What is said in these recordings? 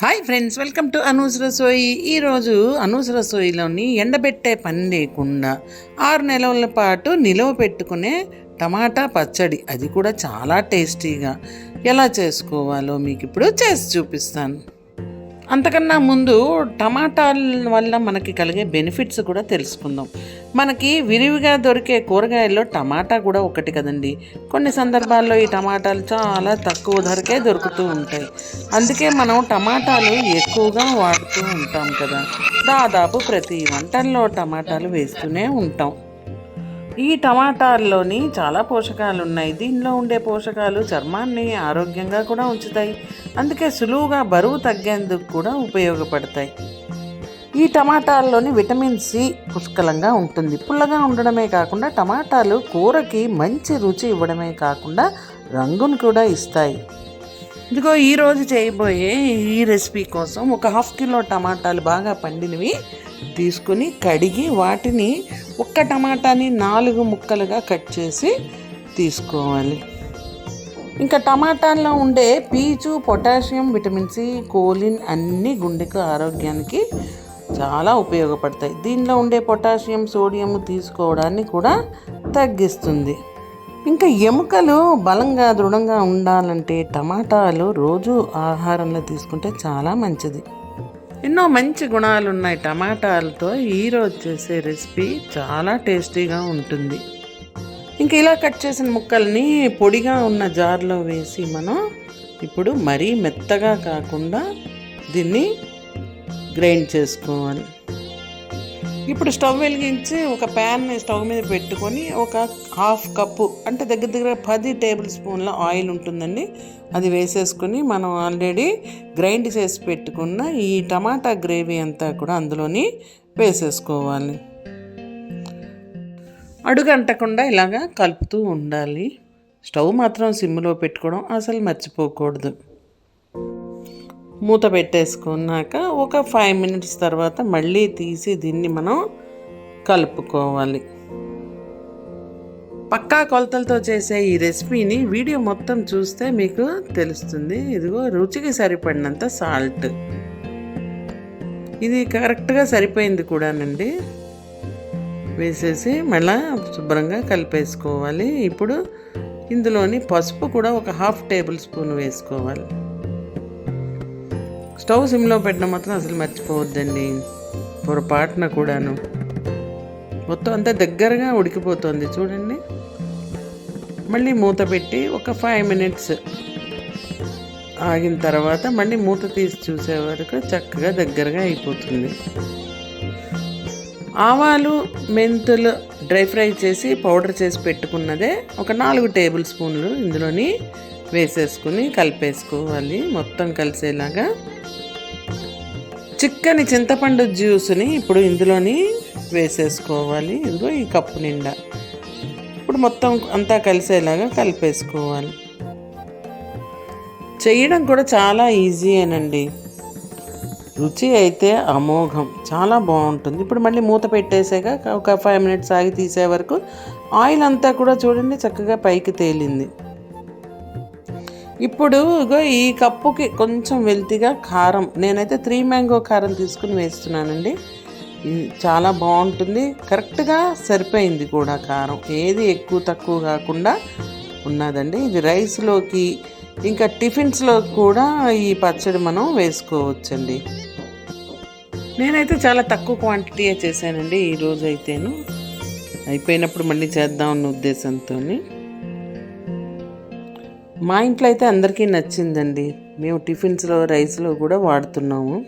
Hi friends welcome to Anu's Rasoi ఈరోజు అనూస్ రసోయిలోని ఎండబెట్టే పని లేకుండా ఆరు నెలల పాటు నిలవ పెట్టుకునే టమాటా పచ్చడి. అది కూడా చాలా టేస్టీగా. ఎలా చేసుకోవాలో మీకు ఇప్పుడు చేసి చూపిస్తాను. అంతకన్నా ముందు టమాటాల వల్ల మనకి కలిగే బెనిఫిట్స్ కూడా తెలుసుకుందాం. మనకి విరివిగా దొరికే కూరగాయల్లో టమాటా కూడా ఒకటి కదండి. కొన్ని సందర్భాల్లో ఈ టమాటాలు చాలా తక్కువ ధరకే దొరుకుతూ ఉంటాయి. అందుకే మనం టమాటాలు ఎక్కువగా వాడుతూ ఉంటాం కదా. దాదాపు ప్రతి వంటల్లో టమాటాలు వేస్తూనే ఉంటాం. ఈ టమాటాల్లోని చాలా పోషకాలు ఉన్నాయి దీనిలో ఉండే పోషకాలు చర్మాన్ని ఆరోగ్యంగా కూడా ఉంచుతాయి. అందుకే సులువుగా బరువు తగ్గేందుకు కూడా ఉపయోగపడతాయి. ఈ టమాటాల్లోని విటమిన్ సి పుష్కలంగా ఉంటుంది. పుల్లగా ఉండడమే కాకుండా టమాటాలు కూరకి మంచి రుచి ఇవ్వడమే కాకుండా రంగును కూడా ఇస్తాయి. ఇదిగో ఈరోజు చేయబోయే ఈ రెసిపీ కోసం ఒక హాఫ్ కిలో టమాటాలు బాగా పండినవి. తీసుకుని కడిగి వాటిని ఒక్క టమాటాని నాలుగు ముక్కలుగా కట్ చేసి తీసుకోవాలి. ఇంకా టమాటాల్లో ఉండే పీచు పొటాషియం విటమిన్ సి కోలిన్ అన్ని గుండెకు ఆరోగ్యానికి చాలా ఉపయోగపడతాయి. దీనిలో ఉండే పొటాషియం సోడియం తీసుకోవడాన్ని కూడా తగ్గిస్తుంది. ఇంకా ఎముకలు బలంగా దృఢంగా ఉండాలంటే టమాటాలు రోజు ఆహారంలో తీసుకుంటే చాలా మంచిది. ఎన్నో మంచి గుణాలు ఉన్నాయి టమాటాలతో ఈరోజు చేసే రెసిపీ చాలా టేస్టీగా ఉంటుంది. ఇంక ఇలా కట్ చేసిన ముక్కల్ని పొడిగా ఉన్న జార్లో వేసి మనం ఇప్పుడు మరీ మెత్తగా కాకుండా దీన్ని గ్రైండ్ చేసుకోవాలి. ఇప్పుడు స్టవ్ వెలిగించి ఒక ప్యాన్ని స్టవ్ మీద పెట్టుకొని ఒక హాఫ్ కప్పు అంటే దగ్గర దగ్గర పది టేబుల్ స్పూన్ల ఆయిల్ ఉంటుందండి. అది వేసేసుకొని మనం ఆల్రెడీ గ్రైండ్ చేసి పెట్టుకున్న ఈ టమాటా గ్రేవీ అంతా కూడా అందులోని వేసేసుకోవాలి. అడుగంటకుండా ఇలాగా కలుపుతూ ఉండాలి. స్టవ్ మాత్రం సిమ్లో పెట్టుకోవడం అసలు మర్చిపోకూడదు. మూత పెట్టేసుకున్నాక ఒక ఫైవ్ మినిట్స్ తర్వాత మళ్ళీ తీసి దీన్ని మనం కలుపుకోవాలి. పక్కా కొలతలతో చేసే ఈ రెసిపీని వీడియో మొత్తం చూస్తే మీకు తెలుస్తుంది. ఇదిగో రుచికి సరిపడినంత సాల్ట్ ఇది కరెక్ట్గా సరిపోయింది కూడానండి. వేసేసి మళ్ళా శుభ్రంగా కలిపేసుకోవాలి. ఇప్పుడు ఇందులోని పసుపు కూడా ఒక హాఫ్ టేబుల్ స్పూన్ వేసుకోవాలి. స్టవ్ సిమ్లో పెట్టిన మాత్రం అసలు మర్చిపోవద్దండి. పొరపాటున కూడాను. మొత్తం అంతా దగ్గరగా ఉడికిపోతుంది చూడండి. మళ్ళీ మూత పెట్టి ఒక ఫైవ్ మినిట్స్ ఆగిన తర్వాత మళ్ళీ మూత తీసి చూసే వరకు చక్కగా దగ్గరగా అయిపోతుంది. ఆవాలు మెంతులు డ్రై ఫ్రై చేసి పౌడర్ చేసి పెట్టుకున్నదే ఒక నాలుగు టేబుల్ స్పూన్లు ఇందులోని వేసేసుకుని కలిపేసుకోవాలి. మొత్తం కలిసేలాగా చిక్కని చింతపండు జ్యూస్ని ఇప్పుడు ఇందులోని వేసేసుకోవాలి. ఇదిగో ఈ కప్పు నిండా. ఇప్పుడు మొత్తం అంతా కలిసేలాగా కలిపేసుకోవాలి. చేయడం కూడా చాలా ఈజీయేనండి రుచి అయితే అమోఘం. చాలా బాగుంటుంది. ఇప్పుడు మళ్ళీ మూత పెట్టేసాక ఒక ఫైవ్ మినిట్స్ ఆగి తీసే వరకు ఆయిల్ అంతా కూడా చూడండి చక్కగా పైకి తేలింది. ఇప్పుడు ఈ కప్పుకి కొంచెం వెల్తిగా కారం. నేనైతే త్రీ మ్యాంగో కారం తీసుకుని వేస్తున్నానండి. చాలా బాగుంటుంది. కరెక్ట్గా సరిపోయింది కూడా కారం. ఏది ఎక్కువ తక్కువ కాకుండా ఉన్నదండి. ఇది రైస్లోకి ఇంకా టిఫిన్స్లో కూడా ఈ పచ్చడి మనం వేసుకోవచ్చండి. నేనైతే చాలా తక్కువ క్వాంటిటీయే చేశానండి ఈరోజు అయితేను అయిపోయినప్పుడు మళ్ళీ చేద్దాం అన్న ఉద్దేశంతో మా ఇంట్లో అయితే అందరికీ నచ్చిందండి. మేము టిఫిన్స్లో రైస్లో కూడా వాడుతున్నాము.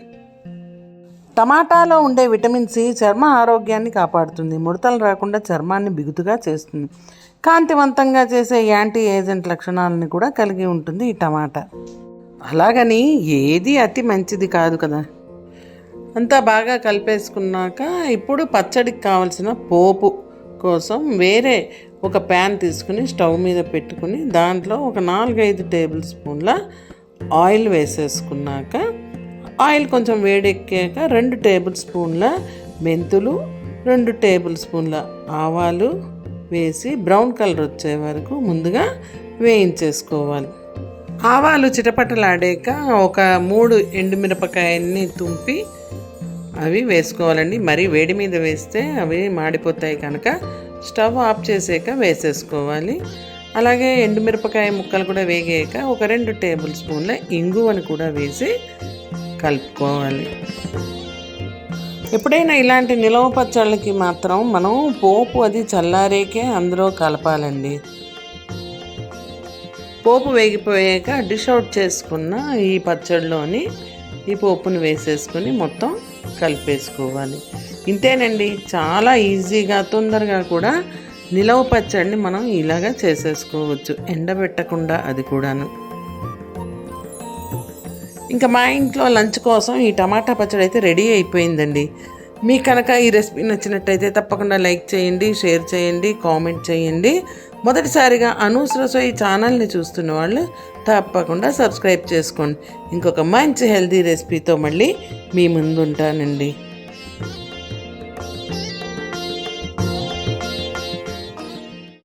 టమాటాలో ఉండే విటమిన్ సి చర్మ ఆరోగ్యాన్ని కాపాడుతుంది. ముడతలు రాకుండా చర్మాన్ని బిగుతుగా చేస్తుంది. కాంతివంతంగా చేసే యాంటీ ఏజెంట్ లక్షణాలను కూడా కలిగి ఉంటుంది ఈ టమాటా. అలాగని ఏది అతి మంచిది కాదు కదా. అంతా బాగా కలిపేసుకున్నాక ఇప్పుడు పచ్చడికి కావలసిన పోపు. కోసం వేరే ఒక ప్యాన్ తీసుకుని స్టవ్ మీద పెట్టుకుని దాంట్లో ఒక నాలుగైదు టేబుల్ స్పూన్ల ఆయిల్ వేసేసుకున్నాక ఆయిల్ కొంచెం వేడెక్కాక రెండు టేబుల్ స్పూన్ల మెంతులు రెండు టేబుల్ స్పూన్ల ఆవాలు వేసి బ్రౌన్ కలర్ వచ్చే వరకు ముందుగా వేయించేసుకోవాలి. ఆవాలు చిటపటలాడాక ఒక మూడు ఎండుమిరపకాయల్ని తుంపి అవి వేసుకోవాలండి. మరీ వేడి మీద వేస్తే అవి మాడిపోతాయి కనుక స్టవ్ ఆఫ్ చేసాక వేసేసుకోవాలి. అలాగే ఎండుమిరపకాయ ముక్కలు కూడా వేగాక ఒక రెండు టేబుల్ స్పూన్ల ఇంగువని కూడా వేసి కలుపుకోవాలి. ఎప్పుడైనా ఇలాంటి నిలవ పచ్చళ్ళకి మాత్రం మనం పోపు అది చల్లారేకే అందులో కలపాలండి. పోపు వేగిపోయాక డిష్ అవుట్ చేసుకున్న ఈ పచ్చడిలోని ఈ పోపును వేసేసుకుని మొత్తం కలిపేసుకోవాలి. ఇంతేనండి చాలా ఈజీగా తొందరగా కూడా నిలవ పచ్చడిని మనం ఇలాగా చేసేసుకోవచ్చు. ఎండబెట్టకుండా అది కూడాను. ఇంకా మా ఇంట్లో లంచ్ కోసం ఈ టమాటా పచ్చడి అయితే రెడీ అయిపోయిందండి. మీకు కనుక ఈ రెసిపీ నచ్చినట్టయితే తప్పకుండా లైక్ చేయండి షేర్ చేయండి కామెంట్ చేయండి. మొదటిసారిగా అనూస్ రసోయి ఛానల్ని చూస్తున్న వాళ్ళు తప్పకుండా సబ్స్క్రైబ్ చేసుకోండి. ఇంకొక మంచి హెల్తీ రెసిపీతో మళ్ళీ మీ ముందు ఉంటానండి